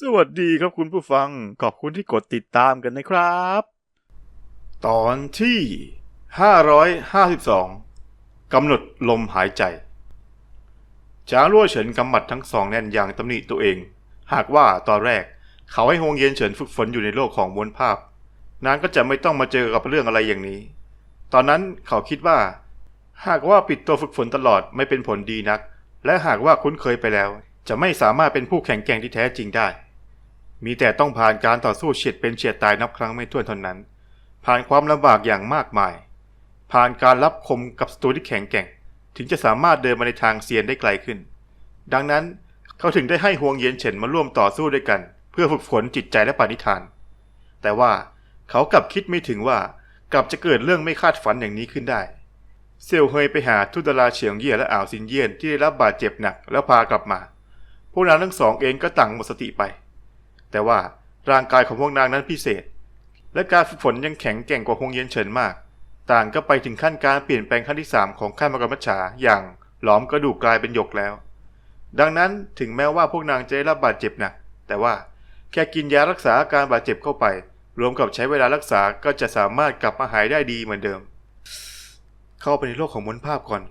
สวัสดีครับคุณผู้ฟัง ขอบคุณที่กดติดตามกันนะครับ ตอนที่ 552 กำหนดลมหายใจ จางรั่วเฉินกำหมัดทั้งสองแน่นอย่างตำหนิตัวเอง หากว่าตอนแรกเขาให้ฮงเย็นเฉินฝึกฝนอยู่ในโลกของมวลภาพ นางก็จะไม่ต้องมาเจอกับเรื่องอะไรอย่างนี้ ตอนนั้นเขาคิดว่า หากว่าปิดตัวฝึกฝนตลอดไม่เป็นผลดีนัก และหากว่าคุ้นเคยไปแล้วจะไม่สามารถเป็นผู้แข็งแกร่งที่แท้จริงได้ มีแต่ต้องผ่านการต่อสู้เฉียดเป็นเฉียดตายนับครั้งไม่ถ้วนเท่านั้น ผ่านความลำบากอย่างมากมาย ผ่านการรับคมกับศัตรูที่แข็งแกร่ง ถึงจะสามารถเดินมาในทางเซียนได้ไกลขึ้น ดังนั้นเขาถึงได้ให้ฮวงเย็นเฉินมาร่วมต่อสู้ด้วยกัน เพื่อฝึกฝนจิตใจและปณิธาน แต่ว่าเขากลับคิดไม่ถึงว่ากลับจะเกิดเรื่องไม่คาดฝันอย่างนี้ขึ้นได้ เซียวเฮยไปหาทุตลาเฉียงเยี่ยและอ่าวซินเยียนที่ได้รับบาดเจ็บหนักแล้วพากลับมา พวกนางทั้งสองเองก็ต่างหมดสติไป แต่ว่าร่างกายของพวกนางนั้นพิเศษ และการฝึกฝนยังแข็งแกร่งกว่าฮงเย็นเฉินมาก ต่างก็ไปถึงขั้นการเปลี่ยนแปลงขั้นที่สามของขั้นมกรรมฉาอย่างหลอมกระดูกกลายเป็นหยกแล้ว ดังนั้นถึงแม้ว่าพวกนางจะได้รับบาดเจ็บหนักแต่ว่าแค่กินยารักษาอาการบาดเจ็บเข้าไป รวมกับใช้เวลารักษาก็จะสามารถกลับมาหายได้ดีเหมือนเดิม เข้าไปในโลกของมวลภาพก่อน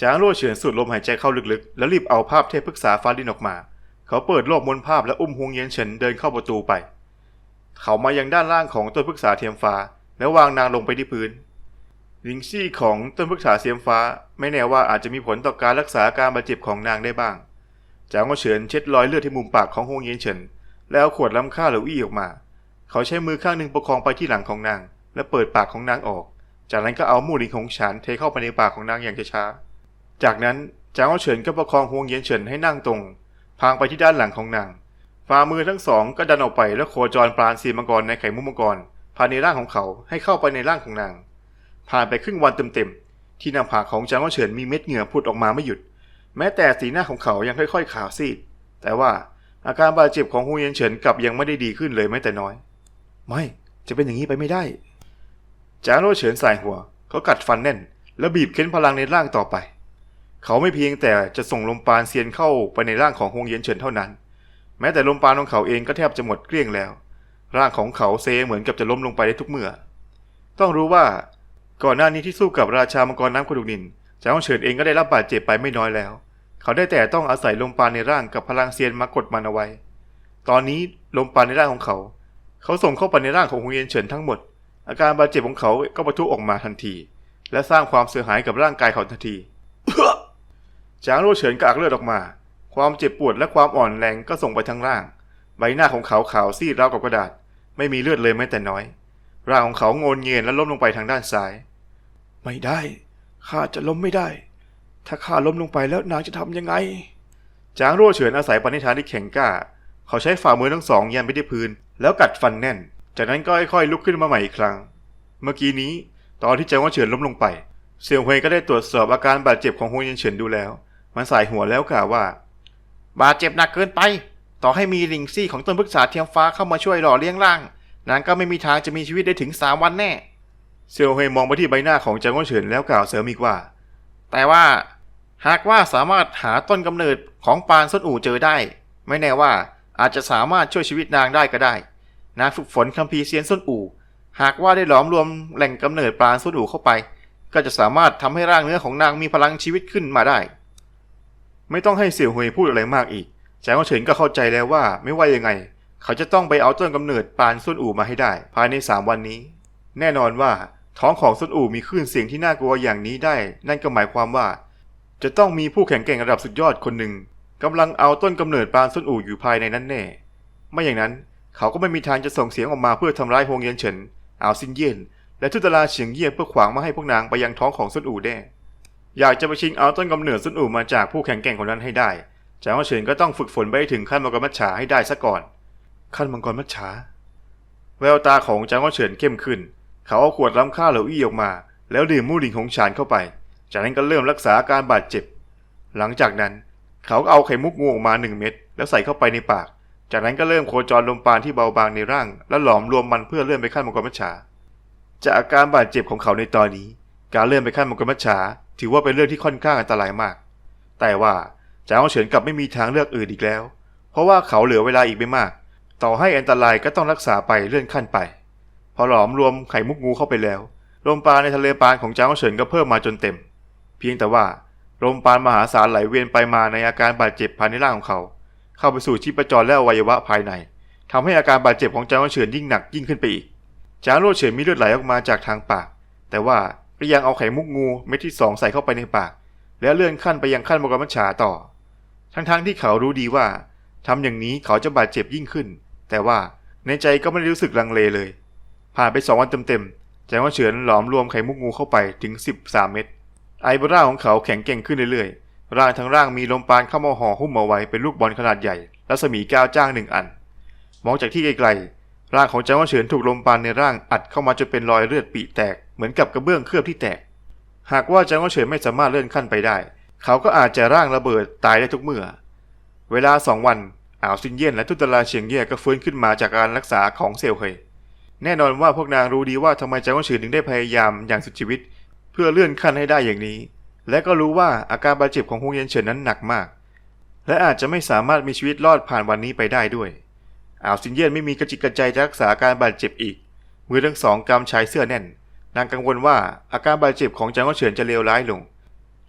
จางโล่เฉินสูดลมหายใจเข้าลึกๆ แล้วรีบเอาภาพเทพพฤกษาฟ้าดินออกมา เขาเปิดโลกมวลภาพและอุ้มฮวงเย็นเฉินเดินเข้าประตูไป เขามายังด้านล่างของต้นพฤกษาเทียมฟ้า แล้ววางนางลงไปที่พื้นลิงซี่ของต้นพฤกษาเทียมฟ้า ไม่แน่ว่าอาจจะมีผลต่อการรักษาการบาดเจ็บของนางได้บ้างจางโล่เฉินเช็ดรอยเลือดที่มุมปากของฮวงเย็นเฉินแล้วเอาขวดล้ำค่าเหลวอี้ออกมา เขาใช้มือข้างหนึ่งประคองไปที่หลังของนาง และเปิดปากของนางออก จากนั้นก็เอามูหลิงของฉานเทเข้าไปในปากของนางอย่างช้าๆจากนั้นจางเอเฉินก็ประคองฮวงเย็นเฉินให้นั่งตรง พางไปที่ด้านหลังของนาง ฝ่ามือทั้งสองก็ดันออกไปแล้วโคจรปราณสีมังกรในไข่มุกมังกรผ่านในร่างของเขาให้เข้าไปในร่างของนาง ผ่านไปครึ่งวันเต็มๆ ที่หน้าผากของจางเอาเฉินมีเม็ดเหงื่อผุดออกมาไม่หยุด แม้แต่สีหน้าของเขายังค่อยๆขาวซีด แต่ว่าอาการบาดเจ็บของฮวงเย็นเฉินกลับยังไม่ได้ดีขึ้นเลยแม้แต่น้อย ไม่จะเป็นอย่างนี้ไปไม่ได้จางโลเฉินสายหัวเขากัดฟันแน่น แล้วบีบเค้นพลังในร่างต่อไป เขาไม่เพียงแต่จะส่งลมปราณเซียนเข้าไปในร่างของฮงเย็นเฉินเท่านั้น แม้แต่ลมปราณของเขาเองก็แทบจะหมดเกลี้ยงแล้ว ร่างของเขาเซเหมือนกับจะล้มลงไปได้ทุกเมื่อ ต้องรู้ว่าก่อนหน้านี้ที่สู้กับราชามังกรน้ำกระดูกนินจางเฉินเองก็ได้รับบาดเจ็บไปไม่น้อยแล้ว เขาได้แต่ต้องอาศัยลมปราณในร่างกับพลังเซียนมากดมันเอาไว้ ตอนนี้ลมปราณในร่างของเขา เขาส่งเข้าไปในร่างของฮงเย็นเฉินทั้งหมด อาการบาดเจ็บของเขาก็ปะทุออกมาทันที และสร้างความเสียหายกับร่างกายเขาทันที จางโลเฉินกระอักเลือดออกมา ความเจ็บปวดและความอ่อนแรงก็ส่งไปทั้งร่าง ใบหน้าของเขาขาวซีดราวกับกระดาษ ไม่มีเลือดเลยแม้แต่น้อย ร่างของเขาโงนเงียนและล้มลงไปทางด้านซ้าย ไม่ได้ข้าจะล้มไม่ได้ ถ้าข้าล้มลงไปแล้วนางจะทำยังไง จางโร่เฉินอาศัยปณิธานที่แข็งกล้า เขาใช้ฝ่ามือทั้งสองยันไปที่พื้น แล้วกัดฟันแน่น จากนั้นก็ค่อยๆลุกขึ้นมาใหม่อีกครั้ง เมื่อกี้นี้ ตอนที่จางว่าเฉินล้มลงไปเสี่ยวเฮยก็ได้ตรวจสอบอาการบาดเจ็บของฮงเยันเฉินดูแล้ว มันสายหัวแล้วกล่าวว่า บาดเจ็บหนักเกินไป ต่อให้มีลิงซี่ของต้นพฤกษาเทียมฟ้าเข้ามาช่วยหล่อเลี้ยงร่าง นางก็ไม่มีทางจะมีชีวิตได้ถึงสามวันแน่ เซียวเฮยมองไปที่ใบหน้าของจางว่เฉินแล้วกล่าวเสริมอีกว่า แต่ว่า หากว่าสามารถหาต้นกำเนิดของปานส้นอู่เจอได้ ไม่แน่ว่าอาจจะสามารถช่วยชีวิตนางได้ก็ได้ นางฝึกฝนคัมภีร์เซียนส้นอู่ หากว่าได้หลอมรวมแหล่งกำเนิดปาณส้นอู่เข้าไป ก็จะสามารถทำให้ร่างเนื้อของนางมีพลังชีวิตขึ้นมาได้ ไม่ต้องให้เสี่ยวเฮยพูดอะไรมากอีกแจางเฉินก็เข้าใจแล้วว่าไม่ว่ายังไง เขาจะต้องไปเอาต้นกำเนิดปาณส้นอู่มาให้ได้ ภายในสามวันนี้ แน่นอนว่าท้องของส้นอู่มีคลื่นเสียงที่น่ากลัวอย่างนี้ได้ นั่นก็หมายความว่า จะต้องมีผู้แข่งแกร่งระดับสุดยอดคนหนึ่งกำลังเอาต้นกำเนิดปาณส้นอู่อยู่ภายในนั้นแน่ ไม่อย่างนั้นเขาก็ไม่มีทางจะส่งเสียงออกมาเพื่อทำร้ายฮงเยียนเฉินเอาซินเยียนและทุตลาเฉียงเยี่ยเพื่อขวางม่ให้พวกนางไปยังท้องของซุนอู่แน่ อยากจะไปชิงเอาต้นกำเนิดซุนอู่มาจากผู้แข่งแกร่งคนนั้นให้ได้จางว่าเฉินก็ต้องฝึกฝนไปให้ถึงขั้นมังกรมัจฉาให้ได้ซะก่อน ขั้นมังกรมัจฉา แววตาของจางว่าเฉินเข้มขึ้น เขาเอาขวดล้ำค่าเหลวอี้ออกมา แล้วดื่มมู่หลิงของฉานเข้าไป จากนั้นก็เริ่มรักษาอาการบาดเจ็บ หลังจากนั้น เขาก็เอาไข่มุกงูออกมาหนึ่งเม็ดแล้วใส่เข้าไปในปาก จากนั้นก็เริ่มโคจรลมปาณที่เบาบางในร่าง แล้วหลอมรวมมันเพื่อเลื่อนไปขั้นมังกรมัจฉา จากอาการบาดเจ็บของเขาในตอนนี้ การเลื่อนไปขั้นมังกรมัจฉา ถือว่าเป็นเรื่องที่ค่อนข้างอันตรายมาก แต่ว่าจางเฉินกลับไม่มีทางเลือกอื่นอีกแล้ว เพราะว่าเขาเหลือเวลาอีกไม่มาก ต่อให้อันตรายก็ต้องรักษาไปเลื่อนขั้นไป พอหลอมรวมไข่มุกงูเข้าไปแล้ว ลมปราณในทะเลปานของจางเฉินก็เพิ่มมาจนเต็ม เพียงแต่ว่าลมปราณมหาศาลไหลเวียนไปมาในอาการบาดเจ็บภายในร่างของเขา เข้าไปสู่ชีพจรและอวัยวะภายในทำให้อาการบาดเจ็บของจางเฉินยิ่งหนักยิ่งขึ้นไปอีกจางโรเฉินมีเลือดไหลออกมาจากทางปาก แต่ว่า ก็ยังเอาไข่มุกงูเม็ดที่สองใส่เข้าไปในปาก แล้วเลื่อนขั้นไปยังขั้นมกรมัชฉาต่อ ทั้งๆที่เขารู้ดีว่าทำอย่างนี้เขาจะบาดเจ็บยิ่งขึ้น แต่ว่าในใจก็ไม่ได้รู้สึกลังเลเลย ผ่านไปสองวันเต็มๆจางเฉินหลอมรวมไข่มุกงูเข้าไปถึง 13 เม็ดไอบร่าของเขาแข็งเก่งขึ้นเรื่อยๆ ร่างทั้งร่างมีลมปานเข้ามาห่อหุ้มเอาไว้เป็นลูกบอลขนาดใหญ่รัศมีก้าวจ้างหนึ่งอัน มองจากที่ไกลๆร่างของจางเฉินถูกลมปานในร่างอัดเข้ามาจนเป็นรอยเลือดปีแตก เหมือนกับกระเบื้องเคลือบที่แตก หากว่าจางเฉินไม่สามารถเลื่อนขั้นไปได้ เขาก็อาจจะร่างระเบิดตายได้ทุกเมื่อ เวลาสองวันอ่าวซินเยี่ยนและทุตลาเฉียงเย่ก็ฟื้นขึ้นมาจากการรักษาของเซลเฮยแน่นอนว่าพวกนางรู้ดีว่าทำไมจางเฉินถึงได้พยายามอย่างสุดชีวิต เพื่อเลื่อนขั้นให้ได้อย่างนี้ และก็รู้ว่าอาการบาดเจ็บของฮงเย็นเฉินนั้นหนักมาก และอาจจะไม่สามารถมีชีวิตรอดผ่านวันนี้ไปได้ด้วยอ่าวซินเยี่ยนไม่มีกระจิกกระใจจะรักษาอาการบาดเจ็บอีก มือทั้งสองกำชายเสื้อแน่น นางกังวลว่าอาการบาดเจ็บของจางเฉินจะเลวร้ายลง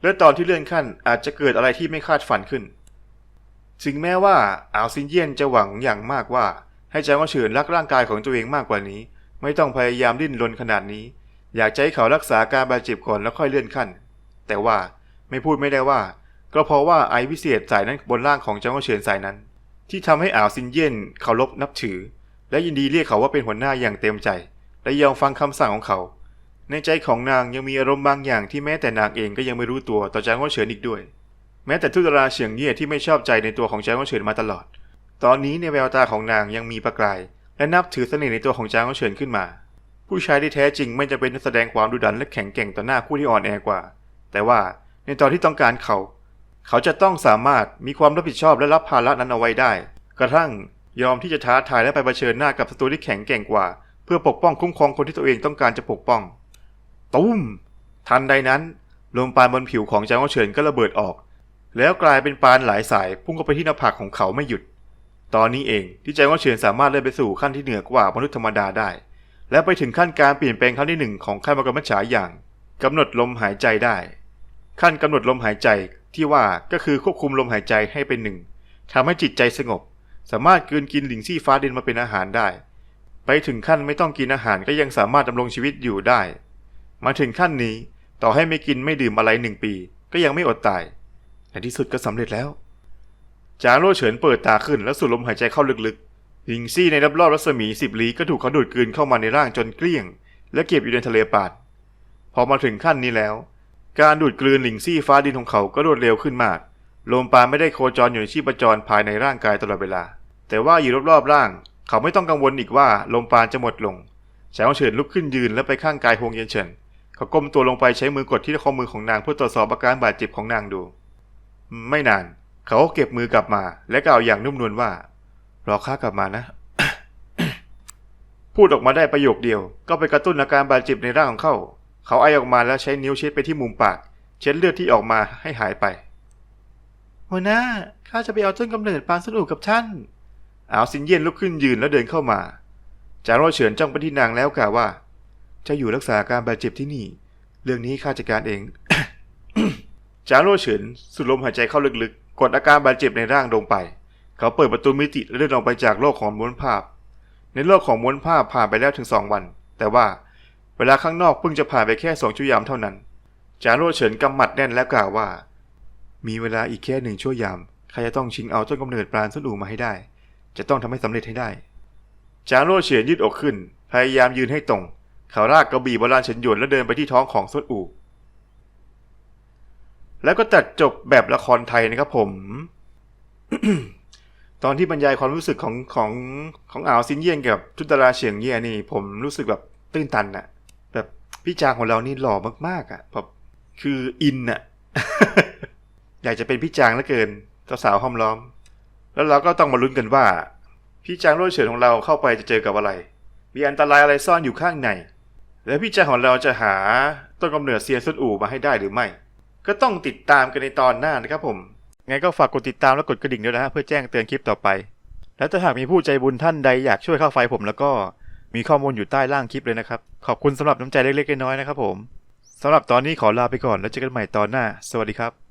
และตอนที่เลื่อนขั้นอาจจะเกิดอะไรที่ไม่คาดฝันขึ้น ถึงแม้ว่าอ่าวซินเยียนจะหวังอย่างมากว่า ให้จางเฉินรักร่างกายของตัวเองมากกว่านี้ ไม่ต้องพยายามดิ้นรนขนาดนี้ อยากจะให้เขารักษาการบาดเจ็บก่อนแล้วค่อยเลื่อนขั้น แต่ว่าไม่พูดไม่ได้ว่า ก็เพราะว่าไอวิเศษสายนั้นบนร่างของจางเฉินสายนั้น ที่ทำให้อ่าวซินเยียนเคารพนับถือ และยินดีเรียกเขาว่าเป็นหัวหน้าอย่างเต็มใจ และยอมฟังคำสั่งของเขา ในใจของนางยังมีอารมณ์บางอย่างที่แม้แต่นางเองก็ยังไม่รู้ตัวต่อจางเฉินอีกด้วย แม้แต่ทุตราเฉียงเย่ที่ไม่ชอบใจในตัวของจางเฉินมาตลอด ตอนนี้ในแววตาของนางยังมีประกาย และนับถือเสน่ห์ในตัวของจางเฉินขึ้นมา ผู้ชายที่แท้จริงไม่จำเป็นต้องแสดงความดุดันและแข็งแกร่งต่อหน้าผู้ที่อ่อนแอกว่า แต่ว่าในตอนที่ต้องการเขา เขาจะต้องสามารถมีความรับผิดชอบและรับภาระนั้นเอาไว้ได้ กระทั่งยอมที่จะท้าทายและไปเผชิญหน้ากับศัตรูที่แข็งแกร่งกว่า เพื่อปกป้องคุ้มครองคนที่ตัวเองต้องการจะปกป้อง ตุ้ม ทันใดนั้นลมปานบนผิวของจางเฉินก็ระเบิดออก แล้วกลายเป็นปานหลายสายพุ่งเข้าไปที่หน้าผากของเขาไม่หยุด ตอนนี้เองที่จางเฉินสามารถเลื่อนไปสู่ขั้นที่เหนือกว่ามนุษย์ธรรมดาได้ และไปถึงขั้นการเปลี่ยนแปลงขั้นที่หนึ่งของขั้นมกรรมฉาอย่างกำหนดลมหายใจได้ ขั้นกำหนดลมหายใจที่ว่าก็คือควบคุมลมหายใจให้เป็นหนึ่งทำให้จิตใจสงบ สามารถกลืนกินหลิงซี่ฟ้าดินมาเป็นอาหารได้ ไปถึงขั้นไม่ต้องกินอาหารก็ยังสามารถดำรงชีวิตอยู่ได้ มาถึงขั้นนี้ต่อให้ไม่กินไม่ดื่มอะไรหนึ่งปี ก็ยังไม่อดตายในที่สุดก็สำเร็จแล้ว จางโล่เฉินเปิดตาขึ้นแล้วสูดลมหายใจเข้าลึกๆ หิงซี่ในรอบๆรัศมีสิบลี้ก็ถูกเขาดูดกลืนเข้ามาในร่างจนเกลี้ยง และเก็บอยู่ในทะเลปาดพอมาถึงขั้นนี้แล้ว การดูดกลืนหลิงซี่ฟ้าดินของเขาก็รวดเร็วขึ้นมากลมปราณไม่ได้โคจรอยู่ในชีพจรภายในร่างกายตลอดเวลา แต่ว่าอยู่รอบๆร่าง เขาไม่ต้องกังวลอีกว่าลมปราณจะหมดลงแฉวเฉินลุกขึ้นยืนและไปข้างกายฮวงเย็นเฉิน เขาก้มตัวลงไปใช้มือกดที่ข้อมือของนางเพื่อตรวจสอบอาการบาดเจ็บของนางดู ไม่นาน เขาก็เก็บมือกลับมา และกล่าวอย่างนุ่มนวลว่ารอข้ากลับมานะ พูดออกมาได้ประโยคเดียว ก็ไปกระตุ้นอาการบาดเจ็บในร่างของเขา เขาไอออกมาแล้วใช้นิ้วเช็ดไปที่มุมปาก เช็ดเลือดที่ออกมาให้หายไปหัวหน้าข้าจะไปเอาต้นกำเนิดปานสนุกกับท่านอาวซินเย็นลุกขึ้นยืนแล้วเดินเข้ามาจางโรเฉินจ้องไปที่นางแล้วกล่าวว่า จะอยู่รักษาการบาดเจ็บที่นี่ เรื่องนี้ข้าจัดการเอง จางโรเฉินสูดลมหายใจเข้าลึกๆ กดอาการบาดเจ็บในร่างลงไป เขาเปิดประตูมิติและเดินออกไปจากโลกของม้วนภาพ ในโลกของม้วนภาพผ่านไปแล้วถึงสองวัน แต่ว่าเวลาข้างนอกเพิ่งจะผ่านไปแค่สองชั่วยามเท่านั้น จางโรเฉินกำหมัดแน่นแล้วกล่าวว่า มีเวลาอีกแค่หนึ่งชั่วยามข้าจะต้องชิงเอาต้นกำเนิดปราณส้นอูมาให้ได้ จะต้องทำให้สำเร็จให้ได้ จางโรเฉียนยืดอกขึ้น พยายามยืนให้ตรง เขาลากกระบี่โบราณเฉินหยวนแล้วเดินไปที่ท้องของส้นอูแล้วก็ตัดจบแบบละครไทยนะครับผม ตอนที่บรรยายความรู้สึกของของของอ่าวซินเยี่ยนกับทุดตราเฉียงเย่นี่ ผมรู้สึกแบบตื้นตันอะแบบพี่จางของเรานี่หล่อมากๆอะแบบคืออินอะอยากจะเป็นพี่จางเหลือเกินสาวๆห้อมล้อม แล้วเราก็ต้องมาลุ้นกันว่า พี่จางโรยเฉินของเราเข้าไปจะเจอกับอะไร มีอันตรายอะไรซ่อนอยู่ข้างใน และพี่จาของเราจะหาต้นกำเนิดเซียนซุนอู่มาให้ได้หรือไม่ ก็ต้องติดตามกันในตอนหน้านะครับผมไงก็ฝากกดติดตามและกดกระดิ่งด้วยนะฮะเพื่อแจ้งเตือนคลิปต่อไป และถ้าหากมีผู้ใจบุญท่านใดอยากช่วยค่าไฟผมแล้วก็มีข้อมูลอยู่ใต้ล่างคลิปเลยนะครับ ขอบคุณสำหรับน้ำใจเล็กๆน้อยๆนะครับผมสำหรับตอนนี้ขอลาไปก่อนแล้วเจอกันใหม่ตอนหน้า สวัสดีครับ